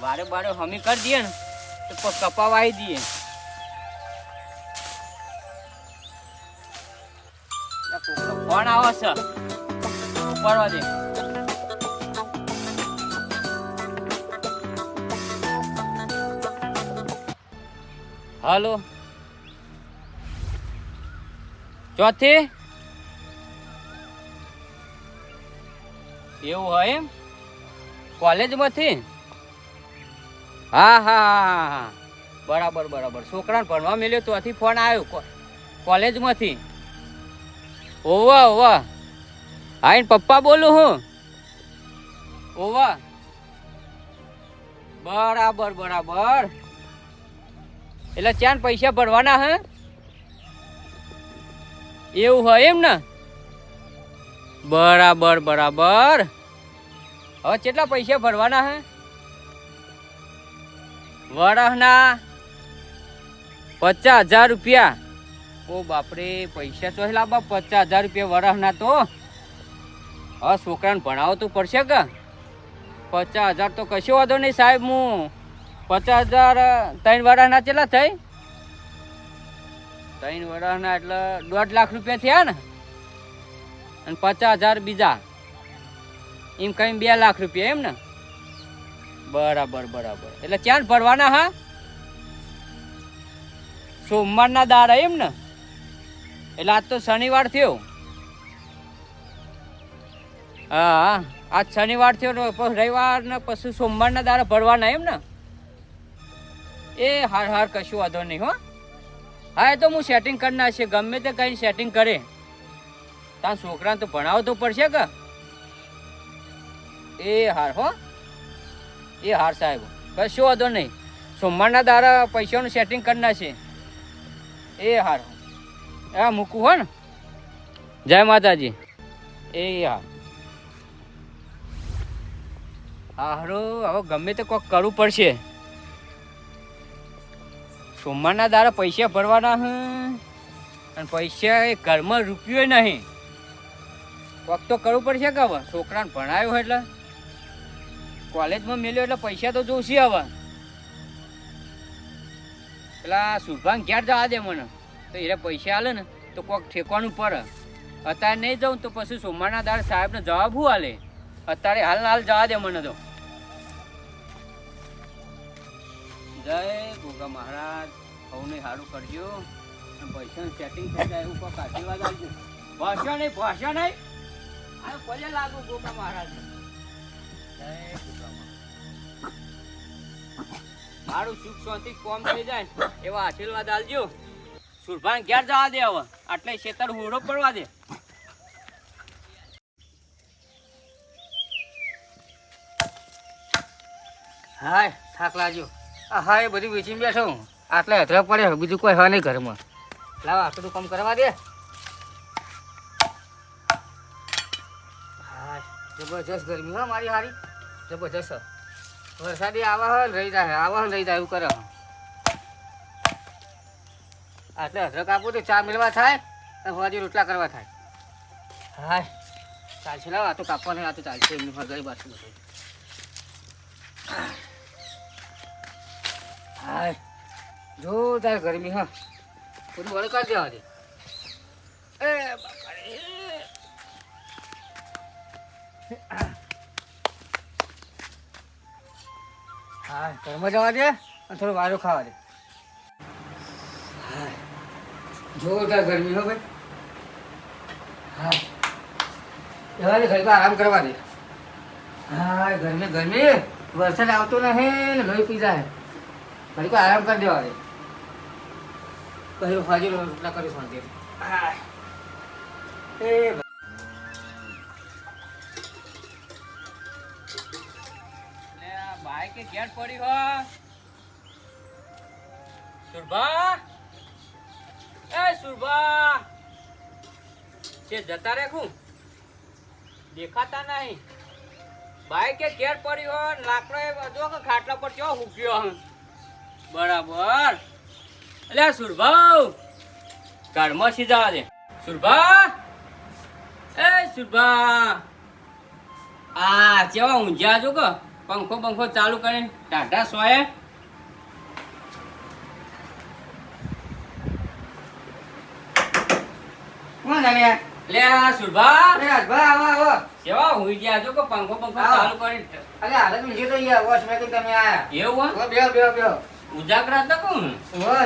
વારે બારે હમી કરી દઈએ ને તો કપાવાઈ દઈએ. કોણ આવો છે. ઉપાડવા દે. હાલો. ચોથી? એવું હોય એમ? કોલેજમાંથી? હા હા હા હા બરાબર બરાબર. છોકરાને ભણવા મળ્યો ત્યાંથી ફોન આવ્યો. કોલેજમાંથી. ઓવા ઓવા. હા એને પપ્પા બોલું હું. ઓવા. બરાબર બરાબર. એટલે ચાન પૈસા ભરવાના હે? એવું હોય એમ ને? બરાબર બરાબર. હવે કેટલા પૈસા ભરવાના હે? વરહના પચાસ હજાર રૂપિયા. ઓ બાપરે, પૈસા તો લાવવા પચાસ હજાર રૂપિયા વરહના તો. હા છોકરાને ભણાવો તો પડશે કે? પચાસ હજાર તો કશો વાંધો નહીં સાહેબ હું. પચાસ હજાર ત્રણ વડાના કેટલા થઈ? ત્રણ વડાના એટલે દોઢ લાખ રૂપિયા થયા ને? અને પચાસ હજાર બીજા. એમ કઈ બે લાખ રૂપિયા એમ ને? બરાબર બરાબર. એટલે ક્યાં ભરવાના, હા? સોમવારના દાડા એમ ને? એટલે આજ તો શનિવાર થયો. હા આજ શનિવાર થયો ને રવિવાર ને પછી સોમવારના દાડા ભરવાના એમ ને? એ હાર હાર કશું વાંધો નહીં, હો. હા, એ તો હું સેટિંગ કરી નાખશે. ગમે તે કઈ સેટિંગ કરે. તાર છોકરાને તો ભણાવો તો પડશે કે? એ હાર, હો. એ હાર સાહેબ, કશું વાંધો નહીં. સોમવારના દારા પૈસાનું સેટિંગ કરી નાખશે. એ હાર, હા. મૂકું, હો ને. જય માતાજી. એ હા હારો, હવે ગમે તે કોઈક કરવું પડશે. સોમવારના દારા પૈસા ભરવાના હ. અને પૈસા એ ઘરમાં રૂપિયો નહીં. કોક તો કરવું પડશે કે હવે? છોકરાને ભણાયો એટલે? કોલેજમાં મેલ્યો એટલે પૈસા તો જોશે હવે. પેલા શુભાંગ ક્યારે જવા દે મને. તો એને પૈસા આલે ને, તો કોક ઠેકવાનું પડે. અત્યારે નહીં જાઉં તો પછી સોમવારના દાર સાહેબને જવાબ શું હાલે અત્યારે હાલ હાલ જવા દે મને તો. જય ગોગા મહારાજ. સૌને સારું કરજો. પૈસાનું સેટિંગ થઈ જાય એવું કોઈ આશીર્વાદ આવજો ભાષા નહીં ભાષા નહીં. આ પગે લાગુ ગોગા મહારાજ. જય મહારાજ. મારું સુખ શાંતિ કોમ થઈ જાય એવા આશીર્વાદ આલજો સુરભાન ઘેર જવા દે હવે? આટલે ખેતર હુડો પડવા દે. હાય, થાક લાગ્યો. હા, એ બધું વેચીને બેઠો હું. આટલે હથરા પડે બીજું કોઈ હોય નહીં ઘરમાં. લાવ આટલું કામ કરવા દે. જબરજસ્ત ગરમી હા મારી હારી. જબરજસ્ત. વરસાદી આવા હોય રહી જાય આવા રહી જાય એવું કરે. આટલે હથરા આપું તો ચા મેળવા થાય અને હોવાજી રોટલા કરવા થાય. હા, ચાલશે, લાવ, આ તો કાપવા નહીં, આ તો ચાલશે, એમની ફરગાઈ પાછું બધું. હાય. જોરદાર ગરમી, હા. બધું વળકા બાપા રે. હા ઘરમાં જવા દે અને થોડો વારો ખાવા દે. હાય. જોરદાર ગરમી, હો ભાઈ. હા જવા દે આરામ કરવા દે. હા ગરમી ગરમી. વરસાદ આવતો નહીં ને લોહી પી જાય. ઘડી આરામ કરી દેવા દે કહ્યું હાજર રોટલા કરી શાંતિ એ ભ- લે આ બાઈક એ પડી હો. સુરભા? એ સુરભા! છે જતા રેખું દેખાતા નહીં. બાઈક ઘેર પડી હો લાકડો એ બધો ખાટલા પર ચો હુક્યો હે બરાબર અલ્યા સુરભાઉ ઘરમાં સીધા દે સુરભા એ સુરભા આ કેવા ઊંઝ્યા છો કે પંખો પંખો ચાલુ કરીને ટાટા કોણ? લે આ સુરભા અરે રાજભા, આવો, આવો. કેવા ઊંઝ્યા છો કે પંખો પંખો. ચાલુ કરીને અરે હાલે તો તો વોશ તમે આયા. એવું બે બે બે. ઉજાગરા તો કોણ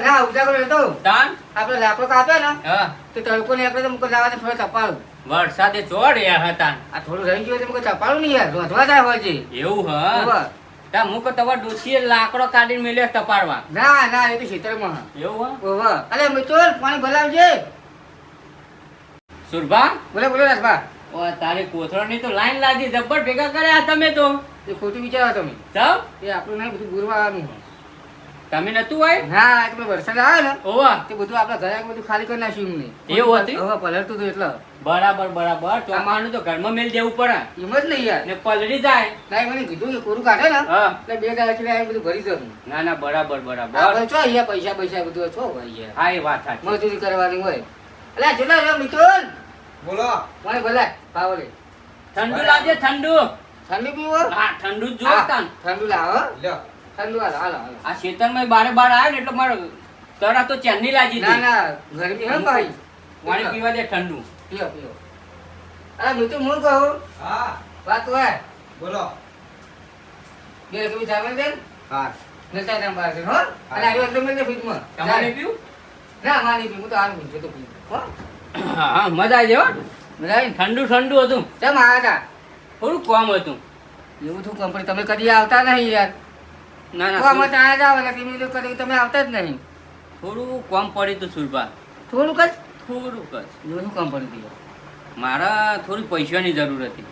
ના, ઉજાગરો હતો. તાન આપણે લાકડો કાપ્યો ને, હા તો તડકો ને આપણે મુકો લાવાને થોડો તપાડું. વરસાદે ચોડ યાર હતા આ થોડું રહી ગયું મુકો તપાડું નહીં યાર, રોધવા જાય હોય છે. એવું હ તા મુક તમાર ડોસીએ લાકડો કાઢીને મેલ્યો તપાડવા ના, ના, એ તો ખેતરમાં. એવું હ ઓવા અરે મિતુલ, પાણી ભલાવજે. સુરભા બોલે બોલો, રાજભા. ઓ તારી કોથળની તો લાઈન લાગી જબ્બર ભેગા કર્યા તમે તો એ ખોટું વિચારો તમે. જાવ એ આપણું નહીં, બધું ગુરવાનું. તમે નતું હોય? ના, એટલે વરસાદ આવે ને, ઓવા તે બધું આપણા ઘરે બધું ખાલી કરી નાખ્યું એમને. એવું હતું? હવે પલળતું હતું એટલે. બરાબર બરાબર. ચોમાનું તો ઘરમાં મેલ દેવું પડે. એમ જ નહીં યાર. ને પલળી જાય. ના, મને કીધું કે કોરું કાઢે ને હા. એટલે બે ગાય છે બધું ભરી દઉં. ના ના બરાબર બરાબર. છો અહીંયા પૈસા પૈસા બધું છો ભાઈ હા એ વાત સાચી. મજૂરી કરવાની હોય. એટલે રે મિતુલ બોલો. મને ભલે પાવો ઠંડુ લાગે ઠંડુ. ઠંડુ પીવો? હા ઠંડુ જ જો હા, ઠંડુ લાવો. લ્યો. ઠંડુ હાલો હાલો હાલો. આ બારે બાર આવે ને એટલે મારે તરા તો ચેન્ની લાગી ના ના ગરમી હે ભાઈ. પાણી પીવા દે ઠંડુ. પીઓ પીઓ. અરે મિતુ હું કહું. હા. વાત હોય? બોલો. બે કવિ જામે દે હા. નતા તેમ બહાર હો? અને આવ્યો એટલે મેં ફ્રીજમાં. તમારે પીવું? ના માની પીવું તો હાલ પીવું તો પીવું હો? હા હા, મજા આવી જાય હો. મજા આવી ઠંડુ ઠંડુ હતું. કેમ આવ્યા હતા થોડું કોમ હતું. એવું શું કંપની તમે કદી આવતા નહીં યાર. ના ના તો અમે ત્યાં જ આવે એટલે તમે તો કદી તમે આવતા જ નહીં. થોડું કોમ પડ્યું હતું સુરભા. થોડુંક જ? થોડુંક જ. શું કામ પડી ગયું મારા થોડી પૈસાની જરૂર હતી.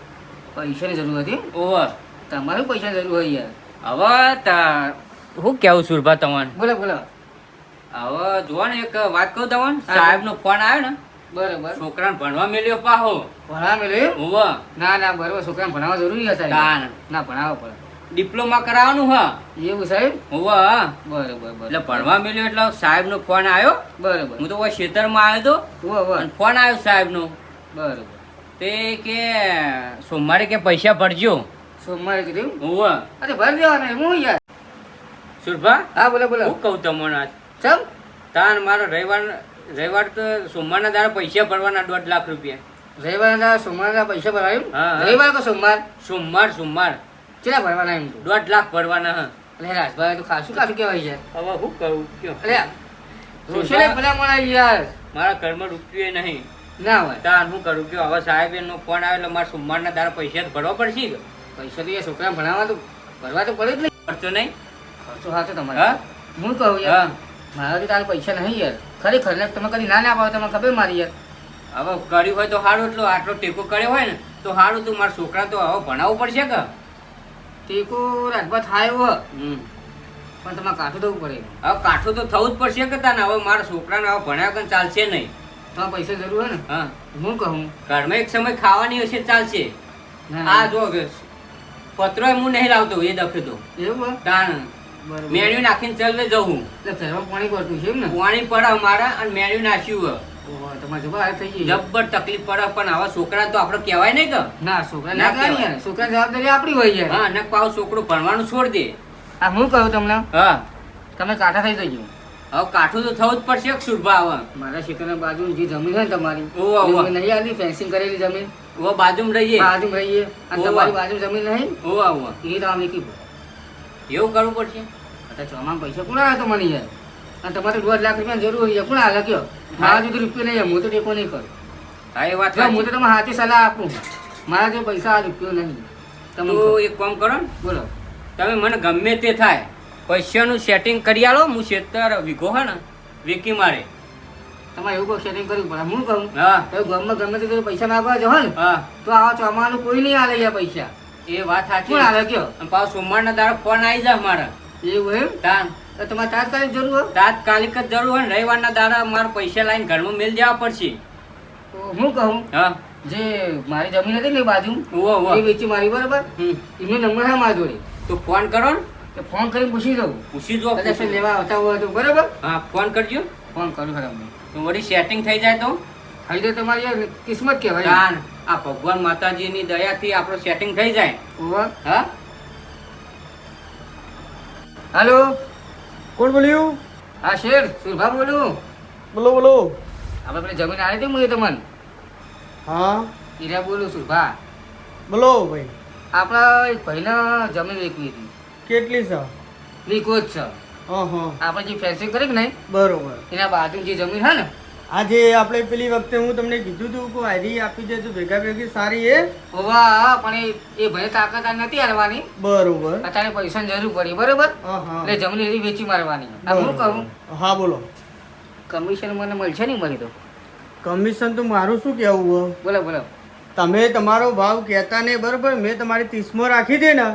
પૈસાની જરૂર હતી? ઓવર તમારે પૈસાની જરૂર હોય યાર. હવે તા શું કેવું સુરભા તમને? બોલો બોલો. હવે જુઓ ને એક વાત કહું તમને? હા. સાહેબનો ફોન આવ્યો ને? બરોબર. છોકરાને ભણવા મેલ્યો પાહો. ભણવા ઓવર ના ના બરોબર. છોકરાને ભણાવવા જરૂરી હતા ના. ના ભણાવવા પડે. ડિપ્લોમા કરાવવાનું હા? એવું સાહેબ? ઓવર બરોબર એટલે ભણવા મળ્યો એટલે સાહેબનો ફોન આવ્યો? બરોબર. હું તો કોઈ ખેતરમાં આવ્યો તો? ઉવો, ઉવો. અને ફોન આવ્યો સાહેબનો. બરોબર. તે કે સોમવારે કે પૈસા ભરજો. સોમવારે કીધું ઓવર અરે ભરી દેવાના હું યાર સુરભા? હા બોલો બોલો. હું કહું તમને આજ. ચમ? તાન મારો રવિવાર રવિવાર તો સોમવારના દાડા પૈસા ભરવાના દોઢ લાખ રૂપિયા. રવિવારના સોમવારના પૈસા ભરાયું? હા, હા. રવિવાર કે સોમવાર? સોમવાર સોમવાર. કેટલા ભરવાના એમ દોઢ લાખ ભરવાના હા. અરે રાજભાઈ તો ખાસું ખાસું કહેવાય છે. હવે શું કહું? કયો? અરે રોશને ભલા મળે યાર. મારા ઘરમાં રૂપિયો નહીં. ના હોય. તાર હું કરું કયો? હવે સાહેબ એનો ફોન આવે એટલે મારે સોમવારના દાડા પૈસા ભરવા પડશે પૈસા તો એ છોકરા ભણાવવા તો ભરવા તો પડે જ નહીં. ખર્ચો નહીં? ખર્ચો સાચો તમારે. હા? હું કહું યાર હા. મારા તો તારા પૈસા નહીં યાર. ખરેખર ને તમે કદી ના ના પાવો તમને ખબર મારી યાર. હવે કર્યું હોય તો સારું એટલો આટલો ટેકો કર્યો હોય ને તો સારું તું મારા છોકરા તો હવે ભણાવવું પડશે કે? ટેકો રાજભા થાય એવો પણ તમારે કાઠું થવું પડે. હવે કાઠું તો થવું જ પડશે કે તાને? હવે મારા છોકરાને હવે ભણ્યા વગર ચાલશે નહીં. તો પૈસા જરૂર હોય ને? હા. હું કહું. ઘરમાં એક સમય ખાવાની હશે ચાલશે. આ જો હવે પત્રો હું નહીં લાવતો એ દફે તો. એવું? તાણ. મેન્યુ નાખીને ચાલવે જવું એટલે પાણી પડતું છે એમ ને? પાણી પડે મારા અને મેન્યુ નાખ્યું જબ્બર તકલીફ પડે પણ આવા છોકરા તો આપણે કહેવાય નહીં કે. ના છોકરા ના કહેવાય. છોકરા જવાબદારી આપણી હોય યાર. હા ને પાવ છોકરું ભણવાનું છોડ દે. આ હું કહું તમને? હા. તમે કાઠા થઈ જજો. હવે કાઠું તો થવું જ પડશે સુરભા આવે મારા ખેતરના બાજુ જે જમીન છે ને તમારી ઓવા. નહીં આલી ફેન્સિંગ કરેલી જમીન. ઓ બાજુમાં રહીએ. બાજુ રહીએ. અને તમારી બાજુ જમીન નહીં? ઓ આવો એ તો અમે કીધું એવું કરવું પડશે? અત્યારે ચોમામાં પૈસા કોણ આવે તો મને યાર? અને તમારે દોઢ લાખ રૂપિયાની જરૂર હોય કોણ હાલે કયો? મારા જોડે રૂપિયો નહીં હું તો ટેકો નહીં કરું. હા એ વાત હું તો તમે હાથી સલાહ આપું મારા જે પૈસા આ રૂપિયો નહીં તમે એક કામ કરો ને. બોલો. તમે મને ગમે તે થાય પૈસાનું સેટિંગ કરી આલો હું છેતર વીઘો હે ને વેકી મારે. તમારે એવું કોઈ સેટિંગ કરવું પડે. હું કહું? હા. તો ગામમાં ગમે તે પૈસા માગવા જો ને હા. તો આવા ચોમાનું કોઈ નહીં આલે પૈસા. એ વાત સાચી. આવે કયો? અને પાછો સોમવારના દાડો ફોન આવી જાય મારા. એવું એમ? તાન. તો તમારે તાત્કાલિક જરૂર હોય? તાત્કાલિક જ જરૂર હોય ને રવિવારના દાડા મારે પૈસા લાવીને ઘરમાં મેલ દેવા પડશે. તો હું કહું હા. જે મારી જમીન હતી ને બાજુ એ વેચી મારી બરાબર. એમનો નંબર હા મારા જોડે. તો ફોન કરો ને. ફોન કરીને પૂછી દઉં પૂછી જો કદાચ લેવા આવતા હોય તો બરાબર? હા ફોન કરજો. ફોન કરું ખરા હું તો વળી સેટિંગ થઈ જાય તો? થઈ જાય તમારી કિસ્મત કહેવાય. જાન આ ભગવાન માતાજીની દયાથી આપણો સેટિંગ થઈ જાય. હા? હાલો? કોણ બોલ્યું? હા શેર સુરભા બોલું. બોલો બોલો. આપણે પેલી જમીન આવી હતી હું તમને? હા. હીરા બોલું સુરભા બોલો ભાઈ. આપણા એક ભાઈને જમીન વેચવી હતી. કેટલી છે? વીકો જ છે. હા હા. આપણે જે ફેન્સિંગ કરી કે નહીં? બરોબર. એના બાજુ જે જમીન છે ને આજે આપણે પેલી વખતે હું તમને કીધું હતું કે હારી આપી દેજો ભેગા ભેગી સારી એ વાહ પણ એ ભાઈ તાકાત નથી હાલવાની. બરોબર. અત્યારે પૈસાની જરૂર પડી બરોબર? હા હા. એટલે જમીન એવી વેચી મારવાની. આ હું કહું? હા બોલો. કમિશન મને મળશે નહીં મળી તો? કમિશન તો મારું શું કહેવું બોલો બોલો. તમે તમારો ભાવ કહેતા નહીં બરોબર? મેં તમારી ત્રીસમો રાખી દે ને.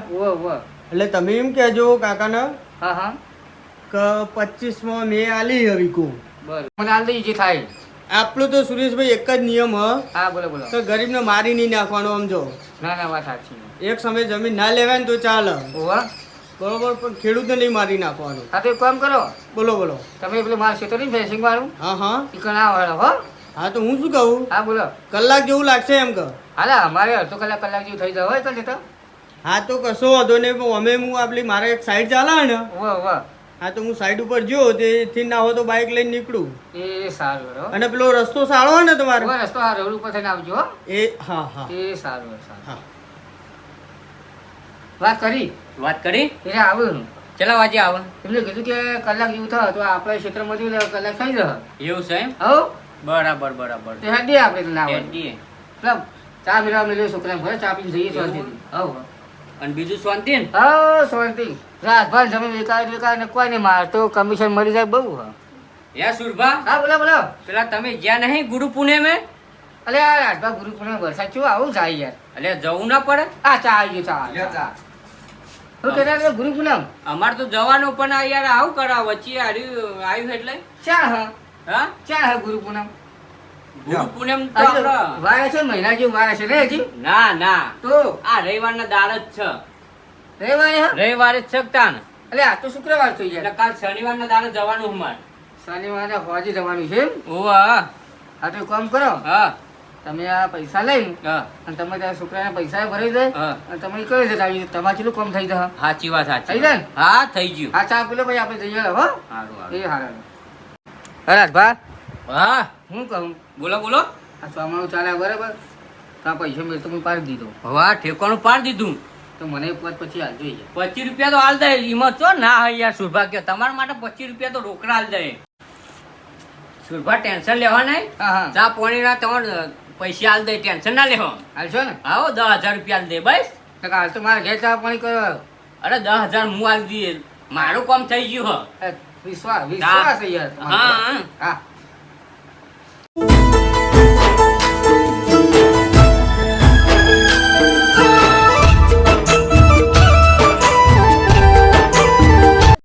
એટલે તમે એમ કહેજો કાકાને હા હા. કે પચીસમો મેં આલી હવે કહું બરોબર મને હાલ દઈ જે થાય. આપણું તો સુરેશભાઈ એક જ નિયમ હ. હા બોલો બોલો. કે ગરીબને મારી નહીં નાખવાનો જો. ના ના વાત સાચી એક સમય જમીન ના લેવાય ને તો ચાલે. ઓવા બરોબર પણ ખેડૂતને નહીં મારી નાખવાનો. હા તો એક કામ કરો. બોલો બોલો. તમે પેલું મારું ક્ષેત્ર નહીં ફેસિંગ વાળું હા હા. એ કણા વાળો હો. હા તો હું શું કહું? હા બોલો. કલાક જેવું લાગશે એમ કે હાલા અમારે અડધો કલાક કલાક જેવું થઈ જાય હોય તો તો. હા તો કશો વાંધો નહીં અમે હું આપણી મારે એક સાઈડ ચાલે ને. વાહ ઓવા હા તો હું સાઈડ ઉપર જો તેથી ના હોય તો બાઇક લઈને નીકળું. એ સારું હો અને પેલો રસ્તો સારો હોય ને તમારે? રસ્તો આ રોડ ઉપર થઈને આવજો એ હા હા. એ સારું સારું. હા. વાત કરી? વાત કરી? એટલે આવું ચલા વાજે આવો. એમને કીધું કે કલાક જેવું થાય તો આપણે ક્ષેત્રમાંથી એટલે કલાક થઈ જશે એવું છે એમ? હો. બરાબર બરાબર. તે હેડીએ આપણે તો ના હોય હેડીએ. મતલબ ચા મેળવા મેળવી છોકરાને ભલે ચા પીને જઈએ શાંતિ હવ અને બીજું શાંતિ ને? હવ શાંતિ. રાતભર જમીન વેચાય વેચાય ને કોઈ નહીં મારતો કમિશન મળી જાય બહુ યા સુરભા. હા બોલો બોલો. પેલા તમે જ્યાં નહીં ગુરુ પુણે મેં અલે આ રાજભા ગુરુ પુણે વરસાદ ચેવો આવું જાય યાર. અલે જવું ના પડે? આ ચા આવી ગયો ચા. લ્યો ચા. શું કહેતા હતા ગુરુ પૂનમ અમાર તો જવાનું પણ આ યાર આવું કરા વચ્ચે આવ્યું આવ્યું એટલે. ચા હા. હા? ચા હા ગુરુ પૂનમ ગુરુ પૂનમ તો વારે છે મહિના જેવું વારે છે ને હજી? ના ના. તો? આ રવિવારના દાળ જ છે. રવિવારે હા? રવિવારે જ શકતા ને એટલે આ તો શુક્રવાર થઈ એટલે જાય કાલ શનિવારના દાડે જવાનું અમાર શનિવારે હોજી જવાનું છે ઓવા આ તો કામ કરો. હા. તમે આ પૈસા લઈને હા. અને તમે ત્યાં છોકરાને પૈસા ભરી દે હા. અને તમે કરે છે તમારે કેટલું કામ થઈ જાય? સાચી વાત સાચી થઈ જાય હા થઈ ગયું. હા ચા પેલો ભાઈ આપણે જઈએ હો. એ હારા હરાજભા હા. હું કહું? બોલો બોલો. આ ચોમાણું ચાલે બરાબર. તો પૈસા મેળ તો હું પાડી દીધો. હા ઠેકાણું પાડી દીધું. તો મને પછી હાલ જોઈએ. પચીસ રૂપિયા તો હાલ દે. એમાં ચો ના હોય યાર સુરભા તમારા માટે પચીસ રૂપિયા તો રોકડા હાલ દે. સુરભા ટેન્શન લેવા નહીં. હા હા. ચા પાણી ના તમારે પૈસા હાલ દે. ટેન્શન ના લેવા. હાલશો ને? આવો દસ હજાર રૂપિયા હાલ દે બસ. તો હાલ તો મારે ઘેર ચા પાણી કરો અરે દસ હજાર હું હાલ દઈએ. મારું કામ થઈ ગયું એ વિશ્વાસ વિશ્વાસ યાર. હા, હા.